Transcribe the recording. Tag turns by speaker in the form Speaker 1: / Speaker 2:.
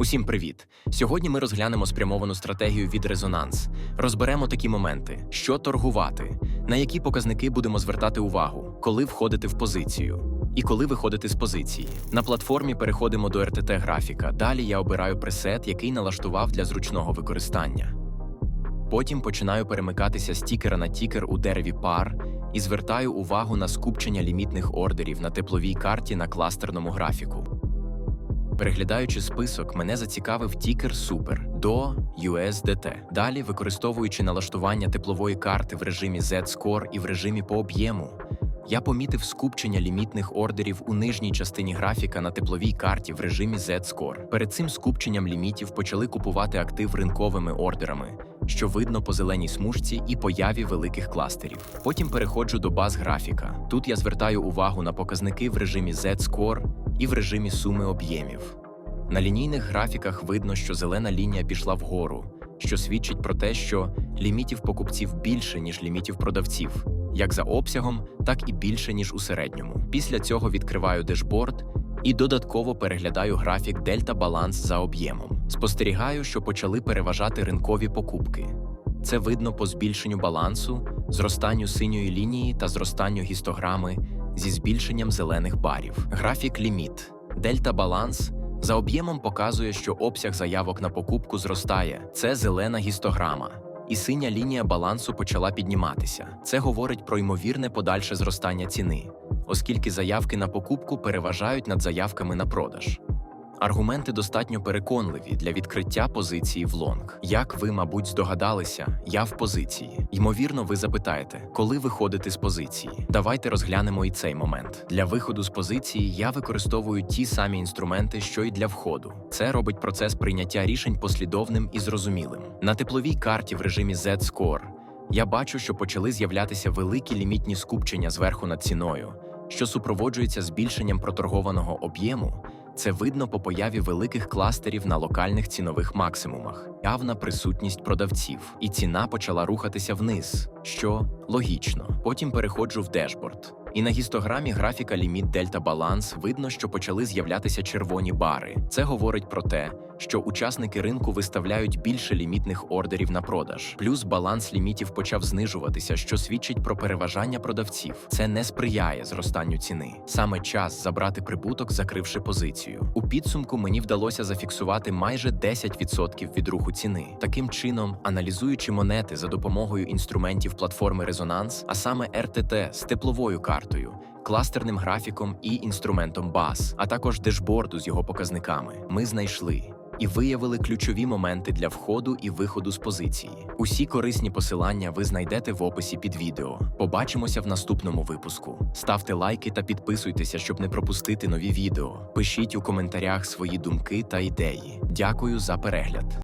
Speaker 1: Усім привіт! Сьогодні ми розглянемо спрямовану стратегію від резонанс. Розберемо такі моменти: що торгувати, на які показники будемо звертати увагу, коли входити в позицію. І коли виходити з позиції. На платформі переходимо до RTT графіка. Далі я обираю пресет, який налаштував для зручного використання. Потім починаю перемикатися з тікера на тікер у дереві пар і звертаю увагу на скупчення лімітних ордерів на тепловій карті на кластерному графіку. Переглядаючи список, мене зацікавив тікер Super до USDT. Далі, використовуючи налаштування теплової карти в режимі Z-Score і в режимі по об'єму, я помітив скупчення лімітних ордерів у нижній частині графіка на тепловій карті в режимі Z-Score. Перед цим скупченням лімітів почали купувати актив ринковими ордерами, що видно по зеленій смужці і появі великих кластерів. Потім переходжу до баз графіка. Тут я звертаю увагу на показники в режимі Z-Score і в режимі суми об'ємів. На лінійних графіках видно, що зелена лінія пішла вгору, що свідчить про те, що лімітів покупців більше, ніж лімітів продавців, як за обсягом, так і більше, ніж у середньому. Після цього відкриваю дешборд і додатково переглядаю графік дельта баланс за об'ємом. Спостерігаю, що почали переважати ринкові покупки. Це видно по збільшенню балансу, зростанню синьої лінії та зростанню гістограми зі збільшенням зелених барів. Графік ліміт. Дельта баланс за об'ємом показує, що обсяг заявок на покупку зростає. Це зелена гістограма. І синя лінія балансу почала підніматися. Це говорить про ймовірне подальше зростання ціни, оскільки заявки на покупку переважають над заявками на продаж. Аргументи достатньо переконливі для відкриття позиції в лонг. Як ви, мабуть, здогадалися, я в позиції. Ймовірно, ви запитаєте, коли виходити з позиції. Давайте розглянемо і цей момент. Для виходу з позиції я використовую ті самі інструменти, що й для входу. Це робить процес прийняття рішень послідовним і зрозумілим. На тепловій карті в режимі Z-Score я бачу, що почали з'являтися великі лімітні скупчення зверху над ціною, що супроводжується збільшенням проторгованого об'єму. Це видно по появі великих кластерів на локальних цінових максимумах, явна присутність продавців, і ціна почала рухатися вниз, що логічно. Потім переходжу в дешборд. І на гістограмі графіка ліміт дельта баланс видно, що почали з'являтися червоні бари. Це говорить про те, що учасники ринку виставляють більше лімітних ордерів на продаж. Плюс баланс лімітів почав знижуватися, що свідчить про переважання продавців. Це не сприяє зростанню ціни. Саме час забрати прибуток, закривши позицію. У підсумку мені вдалося зафіксувати майже 10% від руху ціни. Таким чином, аналізуючи монети за допомогою інструментів платформи Резонанс, а саме RTT з тепловою картою. Кластерним графіком і інструментом BAS, а також дешборду з його показниками, ми знайшли і виявили ключові моменти для входу і виходу з позиції. Усі корисні посилання ви знайдете в описі під відео. Побачимося в наступному випуску. Ставте лайки та підписуйтеся, щоб не пропустити нові відео. Пишіть у коментарях свої думки та ідеї. Дякую за перегляд.